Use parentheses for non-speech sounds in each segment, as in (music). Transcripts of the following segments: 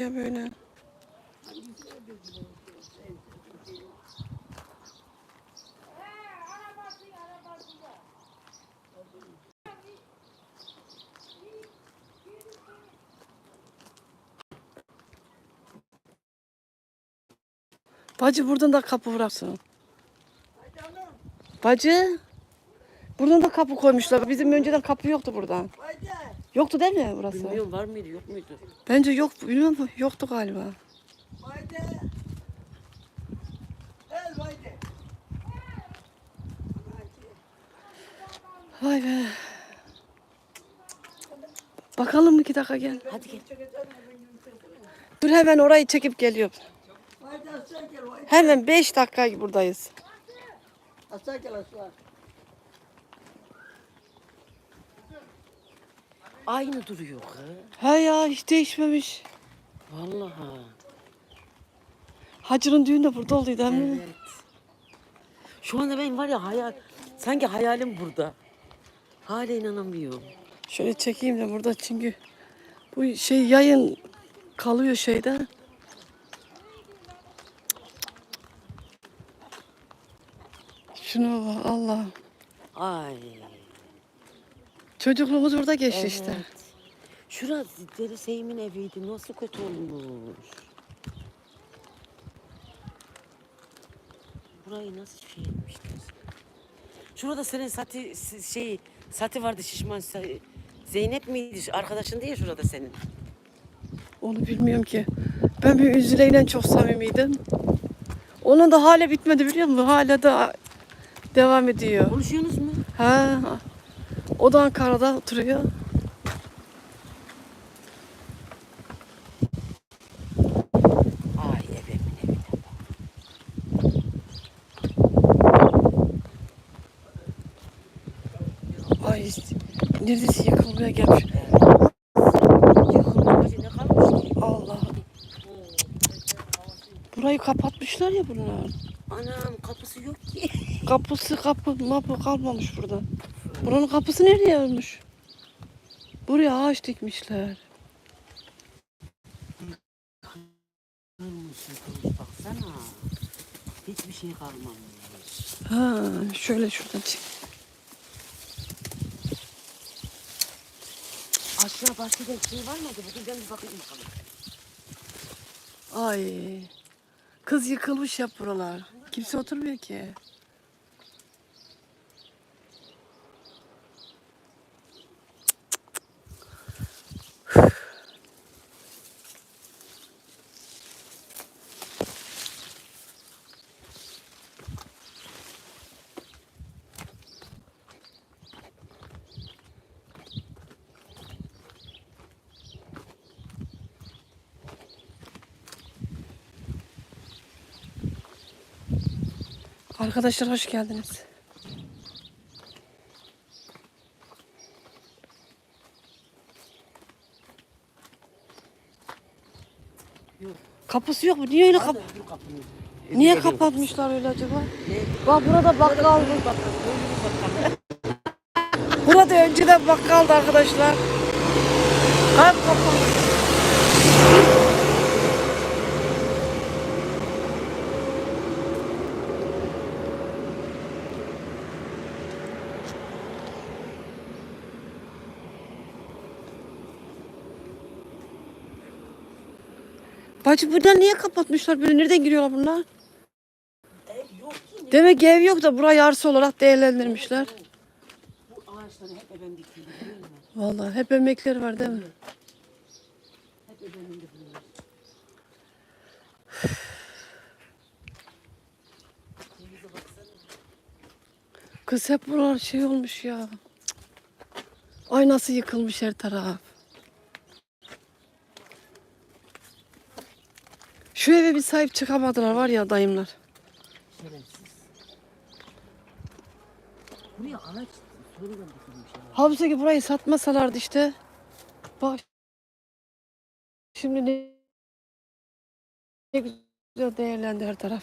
ya böyle. Bacı buradan da kapı bıraksın. Bacı. Buradan da kapı koymuşlar. Bizim önceden kapı yoktu buradan. Yoktu değil mi burası? Bilmiyorum var mıydı yok muydu? Bence yok. Bilmiyorum yoktu galiba. Haydi. Gel haydi. Vay be. Bakalım mı iki dakika gel. Hadi gel. Dur hemen orayı çekip geliyorum. Hemen beş dakika buradayız. Aşağı gel aşağı. Aynı duruyor kız. Ha ya hiç değişmemiş. Vallahi. Hacı'nın düğünü de burada olduydu değil mi? Evet. Şu anda ben var ya hayal, sanki hayalim burada. Hala inanamıyorum. Şöyle çekeyim de burada çünkü bu şey yayın kalıyor şeyde. Şuna bak Allah. Ay. Çocukluğumuz burada geçti işte. Evet. Şurası Deli Seyim'in eviydi. Nasıl kötü olmuş. Burayı nasıl şey etmişler? Şurada senin Sati şey Sati vardı şişman Sa- Zeynep miydi? Arkadaşın diye şurada senin. Onu bilmiyorum ki. Ben bir Üzüle'yle çok samimiydim. Onun da hala bitmedi biliyor musun? Hala da devam ediyor. Konuşuyorsunuz mu? Ha. O da Ankara'da oturuyor. Ay neredeyse yıkılmaya gelmiş. Allah'ım. Burayı kapatmışlar ya bunlar. Anam kapısı yok ki. Kapısı kapı mapı kalmamış burada. Buranın kapısı nereye olmuş? Buraya ağaç dikmişler. Baksana. Hiçbir şey kalmamış. Ha, şöyle şuradan çık. Aşağı bahçede bir şey var mıydı? Bugün ben bir bakayım bakalım. Ay. Kız yıkılmış ya buralar. Kimse oturmuyor ki. Arkadaşlar hoş geldiniz. Yok. Kapısı yok mu? Niye öyle kap. Niye kapatmışlar öyle acaba? Bak burada bakkal. Bak, bak, bak, bak. Burada önceden bakkaldı arkadaşlar. Hep kapalı. Bacı buradan niye kapatmışlar böyle? Nereden giriyorlar bunlar? Ev yok ki. Demek ki ev yok da burayı arsa olarak değerlendirmişler. Bu ağaçları hep ebem dikildi biliyor musun? Vallahi hep emekleri var değil mi? Hep ebemin baksana. Kız hep buralar şey olmuş ya. Ay nasıl yıkılmış her taraf. Şu eve bir sahip çıkamadılar var ya dayımlar. Şerefsiz. Ki burayı satmasalardı işte. Bak. Şimdi ne, ne güzel değerlendi her taraf.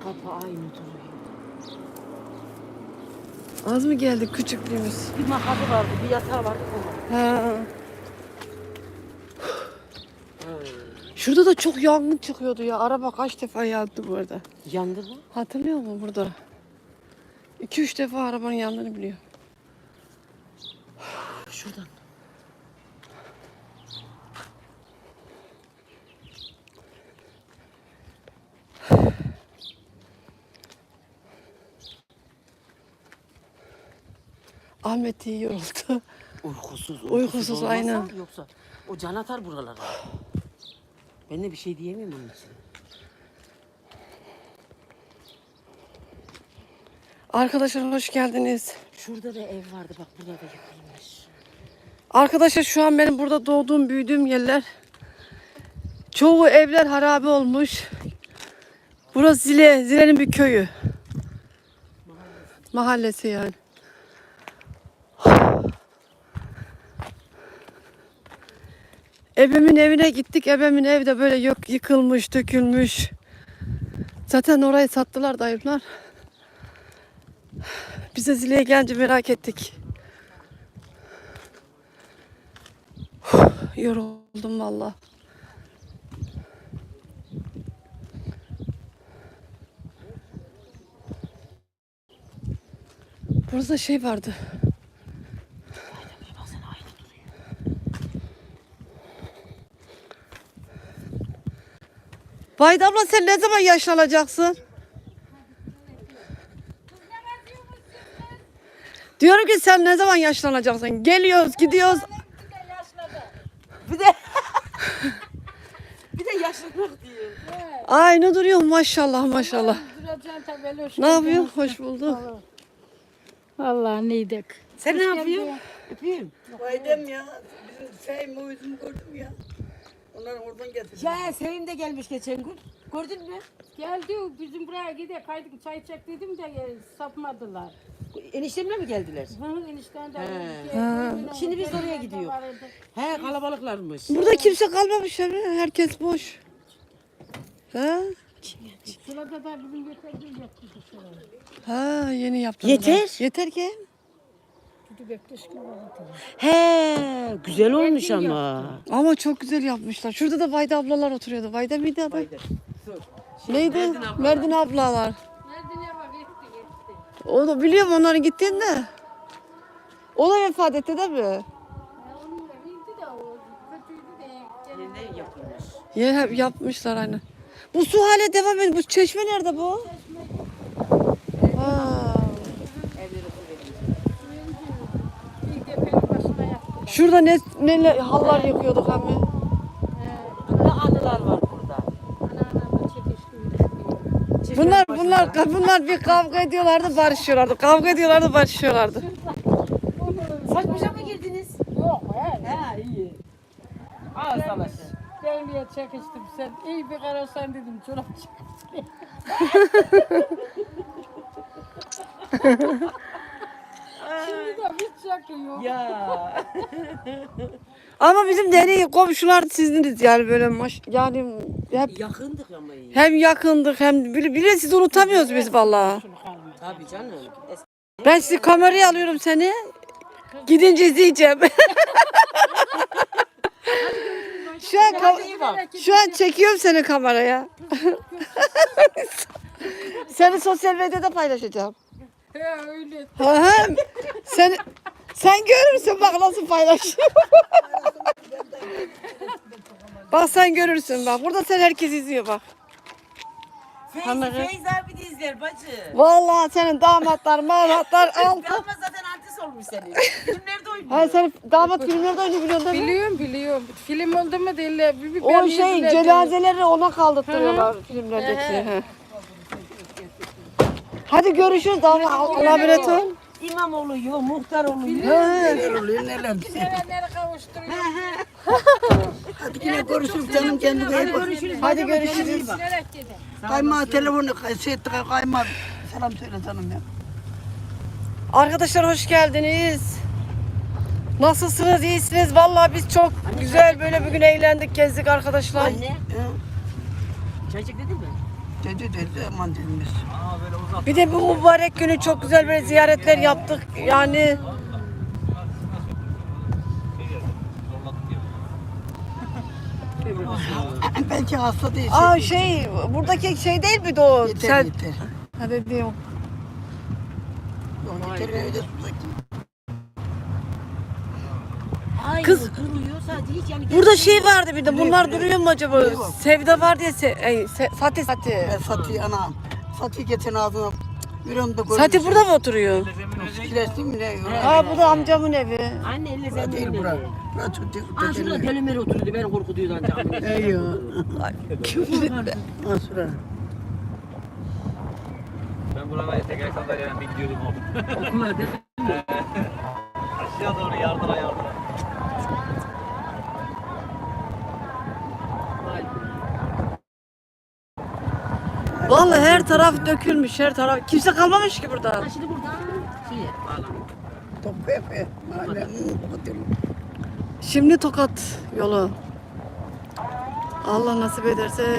Kapı aynı duruyor. Az mı geldik küçüklüğümüz? Bir mahalı vardı, bir yatağı vardı. Ha. Şurada da çok yangın çıkıyordu ya. Araba kaç defa yandı bu arada. Yandı mı? Hatırlıyor musun burada? 2-3 defa arabanın yandığını biliyor. Şuradan. Ahmet iyi yoruldu. Uykusuz. Uykusuz, olmasa aynen. Yoksa o can atar buralara. Ben de bir şey diyemem onun için. Arkadaşlar hoş geldiniz. Şurada da ev vardı bak burada da yıkılmış. Arkadaşlar şu an benim burada doğduğum, büyüdüğüm yerler. Çoğu evler harabe olmuş. Burası Zile, Zile'nin bir köyü. Mahallesi yani. Ebemin evine gittik. Ebemin ev de böyle yok yıkılmış, dökülmüş. Zaten orayı sattılar dayımlar. Biz de Zile'ye gelince merak ettik. Yoruldum valla. Burada şey vardı. Baksana aynı duruyor. Vahide abla sen ne zaman yaşlanacaksın? Diyorum ki sen ne zaman yaşlanacaksın? Geliyoruz, gidiyoruz. Bir de (laughs) bir de yaşlanmak diyor. Aynı duruyor maşallah maşallah. Ne yapıyorsun? Hoş bulduk. Vallahi neydik. Sen ne yapıyorsun? Öpeyim. Vaydem ya. Bizim şey muhitimi gördüm ya. Onlar oradan getirdi. Ya Sevim de gelmiş geçen gün. Gördün mü? Geldi bizim buraya gide kaydık çay çek dedim de e, sapmadılar. Eniştemle mi geldiler? Hı enişten de He. Şimdi biz oraya gidiyor. He kalabalıklarmış. Burada kimse kalmamış ya. Herkes boş. Ha? Şurada da bizim getirdiği yaptı dışarı. Ha yeni yaptılar. Yeter. Yeter ki. He güzel olmuş ama. Ama çok güzel yapmışlar. Şurada da Vayda ablalar oturuyordu. Vayda mıydı adı? Neydi? Merdin ablalar. Gitti gitti. O da biliyorum onların gittiğinde. O da vefat etti değil mi? Yeniden yapılmış. Ya hep yapmışlar aynı. Bu su hala devam ediyor. Bu çeşme nerede bu? Aa, Bir tepenin başına yaptı. Şurada ne ne hallar yıkıyorduk hem de. Ne anılar var burada. Bunlar bunlar bunlar bir kavga ediyorlardı, barışıyorlardı. Kavga ediyorlardı, barışıyorlardı. Saç başa mı girdiniz? Yok he. He iyi. Ağız dalaşı. Ben niye çekiştim sen? İyi bir kararsan dedim çorap çekiştim. (laughs) Yok. Ya. (laughs) Ama bizim deneyi komşular sizdiniz yani böyle maş yani hep Yakındık ama iyi. hem yakındık hem bile, bile sizi unutamıyoruz biz vallahi. Tabii canım. Es- Ben sizi kameraya alıyorum seni. Gidince izleyeceğim. (laughs) şu an kam- iyi bak. şu an çekiyorum seni kameraya. (laughs) seni sosyal medyada paylaşacağım. He öyle. Ha, ha. sen sen görürsün bak nasıl paylaşıyor. (laughs) bak sen görürsün bak. Burada sen herkes izliyor bak. Feyz, Kamera. Feyz abi de izler bacı. Vallahi senin damatlar, mamatlar (laughs) altı. Ama zaten artist olmuş senin. Filmlerde oynuyor. Ha senin damat filmlerde oynuyor biliyorsun değil mi? Biliyorum biliyorum. Film oldu mu değil. Bir, bir, O ben şey izledim. cenazeleri ona kaldırtıyorlar filmlerdeki. Hadi görüşürüz. Allah'a emanet ol. İmam oluyor, muhtar oluyor. Neler oluyor neler. Sevenleri kavuşturuyor. Hadi yine görüşürüz canım bak. Hadi görüşürüz. Nereye gidin? Kayma telefonu şey etti kayma. Selam söyle canım ya. Arkadaşlar hoş geldiniz. Nasılsınız? İyisiniz? Vallahi biz çok güzel böyle bugün eğlendik, gezdik arkadaşlar. Anne. Çay çek dedin mi? Dedi dedi aman dedim biz. Bir de bu mübarek günü çok güzel böyle ziyaretler yaptık. Yani (laughs) Belki hasta değil. aa şey buradaki şey değil mi o? yeter Sen- yeter. Ha dediğim. Yok, yeter öyle Kız- duruyor sadece hiç yani. Burada şey vardı bir de bunlar duruyor mu acaba? Sevda var diye se ey, se- Sati Sati. Ben Sati anam. Sati getirin ağzına. Yüreğimde. Sati burada mı oturuyor? Kilesin mi ne? Ha bu da amcamın evi. Anne elle Bura değil zemini. bura. Bura tut. Aa şurada deli meri oturuyordu beni korkutuyordu ancak. (laughs) Eyvah. Ha şura. Ben buralara teker sandalyeyle bir gidiyordum oğlum. Okula değil mi? (laughs) Aşağı doğru yardıra yardıra. Vallahi her taraf dökülmüş her taraf. Kimse kalmamış ki burada. Ha şimdi buradan şeye bağlanıyor. Topu yapıyor. Mahalle. Şimdi Tokat yolu. Allah nasip ederse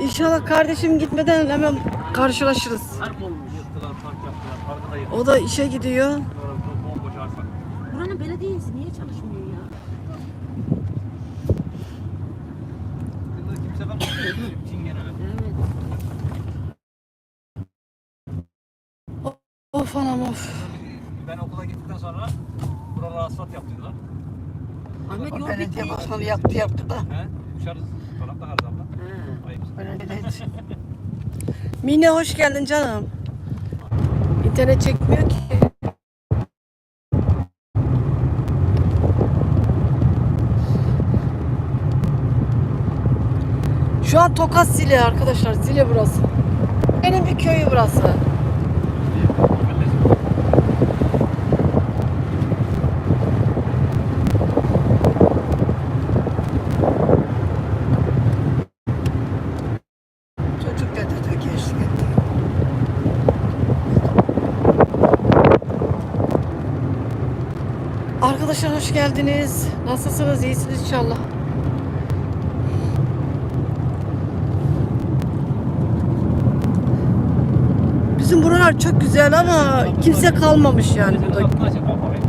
İnşallah kardeşim gitmeden hemen karşılaşırız. O da işe gidiyor. Buranın belediyesi niye çalışmıyor ya? Burada kimse kalmadı. Çingene. Evet. Of anam of. Ben okula gittikten sonra buralara asfalt yaptırdılar. Ahmet yol Belediye başkanı yaptı yaptı da. He? Uçarız. Her zaman. Ha. Ayıp. (laughs) Mine hoş geldin canım. İnternet çekmiyor ki. Şu an Tokat Zile arkadaşlar. Zile burası. Benim bir köyü burası. çocuk dedi de geçti gitti. Arkadaşlar hoş geldiniz. Nasılsınız? İyisiniz inşallah. Bizim buralar çok güzel ama kimse kalmamış yani burada. Açık.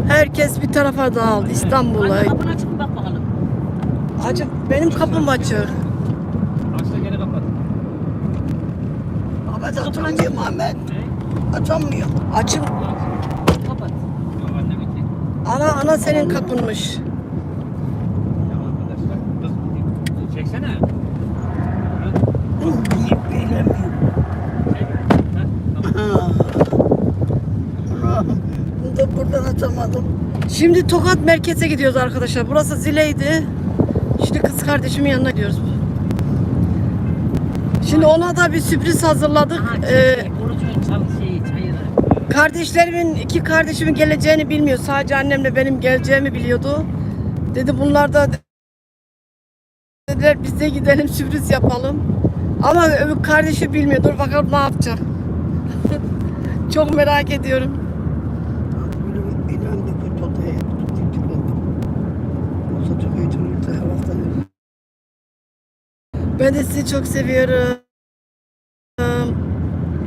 Herkes bir tarafa dağıldı İstanbul'a. Anne kapını bir bak bakalım. Acı benim kapım açık. Aç da geri kapat. Ahmet açamıyor Ahmet. Açamıyor. Açım. Kapat. Yok annem gitti. Ana ana senin kapınmış. Ya arkadaşlar. Kız çeksene. Çek. Tamam. Ha. Bunu da buradan açamadım. Şimdi Tokat merkeze gidiyoruz arkadaşlar. Burası Zile'ydi. Şimdi kız kardeşimin yanına gidiyoruz. Şimdi ona da bir sürpriz hazırladık. Aha Ee, Kardeşlerimin, iki kardeşimin geleceğini bilmiyor. Sadece annemle benim geleceğimi biliyordu. Dedi bunlar da dediler biz de gidelim sürpriz yapalım. Ama öbür kardeşi bilmiyor. Dur bakalım ne yapacak. (laughs) Çok merak ediyorum. Ben de sizi çok seviyorum.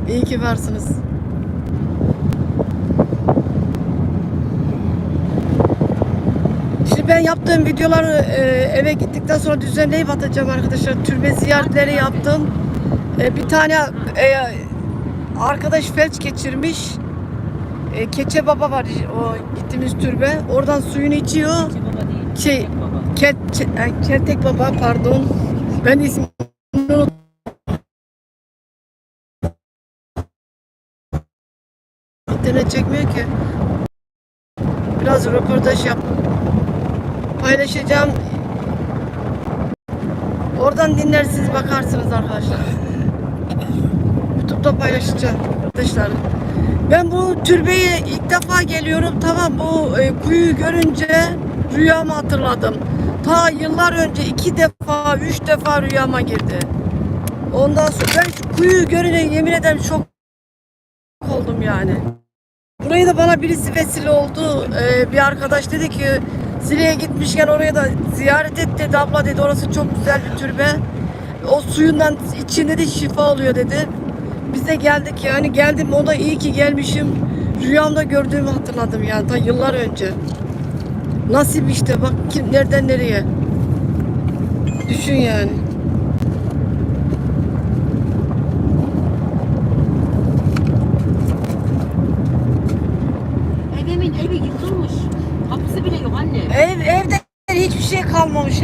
İyi ki varsınız. Şimdi ben yaptığım videoları e, eve gittikten sonra düzenleyip atacağım arkadaşlar. Türbe ziyaretleri yaptım. E, bir tane e, arkadaş felç geçirmiş. Keçe Baba var o gittiğimiz türbe. Oradan suyunu içiyor. Çiçek baba değil. Şey. Ket, Keltek Baba pardon. Ben ismini unuttum. İnternet çekmiyor ki. Biraz röportaj yap. Paylaşacağım. Oradan dinlersiniz bakarsınız arkadaşlar. YouTube'da paylaşacağım arkadaşlar. Ben bu türbeye ilk defa geliyorum. Tamam bu e, kuyuyu görünce rüyamı hatırladım. Ta yıllar önce iki defa, üç defa rüyama girdi. Ondan sonra ben şu kuyuyu görünce yemin ederim şok oldum yani. Burayı da bana birisi vesile oldu. Ee, bir arkadaş dedi ki Zile'ye gitmişken oraya da ziyaret et dedi abla dedi orası çok güzel bir türbe. o suyundan için dedi şifa oluyor dedi. Biz de geldik yani geldim o da iyi ki gelmişim. Rüyamda gördüğümü hatırladım yani ta yıllar önce. Nasip işte bak kim nereden nereye. Düşün yani. Evimin evi yıkılmış. Kapısı bile yok anne. Ev evde hiçbir şey kalmamış.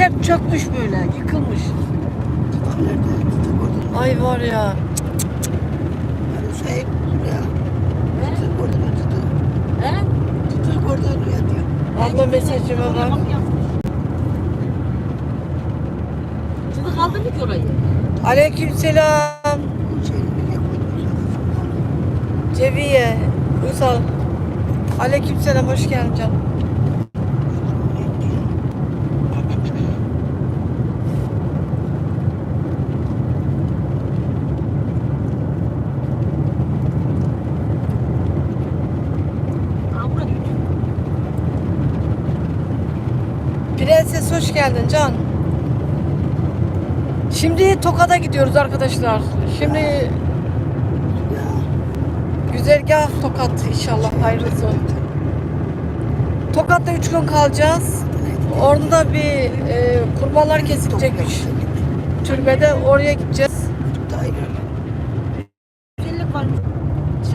Çökmüş böyle, yıkılmış. Ay var ya. Şey ya. Tutak orada mı tutak? He? Tutak orada rüya diyor. Abla mesajıma bak. Çığlık aldın mı ki orayı? Aleykümselam. Ceviye. Uysal. Aleykümselam hoş geldin canım. Aa burada düğün. Prenses hoş geldin can. Şimdi Tokat'a gidiyoruz arkadaşlar. Şimdi güzergah Tokat inşallah hayırlısı. Tokat'ta üç gün kalacağız. Orada da bir e, kurbanlar kesilecekmiş. Türbede oraya gideceğiz. Hayır. Güzellik var.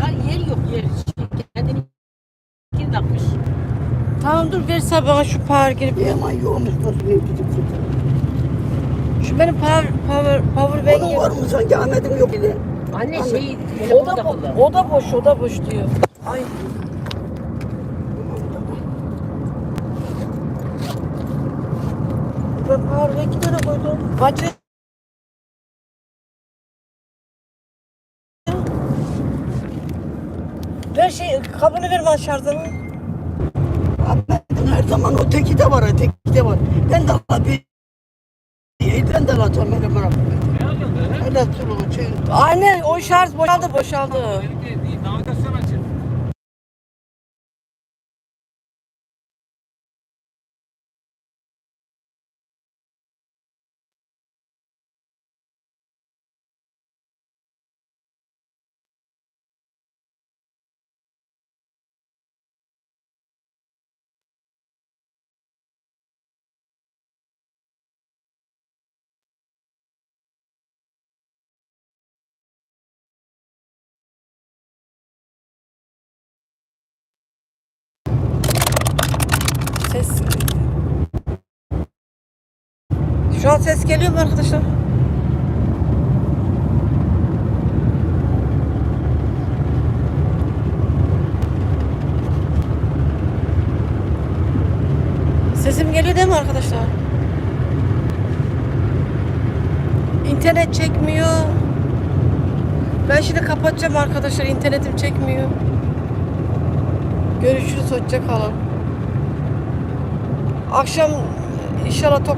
Çay yer yok yer. Kendini kim takmış? Bana şu power girip. Bir ama yoğunmuş nasıl bir. Şu benim power, power, power Onun var bank'im. mı sanki Ahmet'im yok bile. Anne şey O da, bo- o da boş, o da boş diyor. Ay. Ben power bank'i nereye koydum? Bacı. Ver şey, kabını ver bana şarjını. Her zaman o teki de var, o teki de var. Ben de abi. Ben de alacağım öyle bırak. Ne alıyorsun böyle? Öyle şey. Anne o şarj boşaldı boşaldı. Ses. Şu an ses geliyor mu arkadaşlar? Sesim geliyor değil mi arkadaşlar? İnternet çekmiyor. Ben şimdi kapatacağım arkadaşlar. İnternetim çekmiyor. Görüşürüz. Hoşça kalın. Akşam inşallah top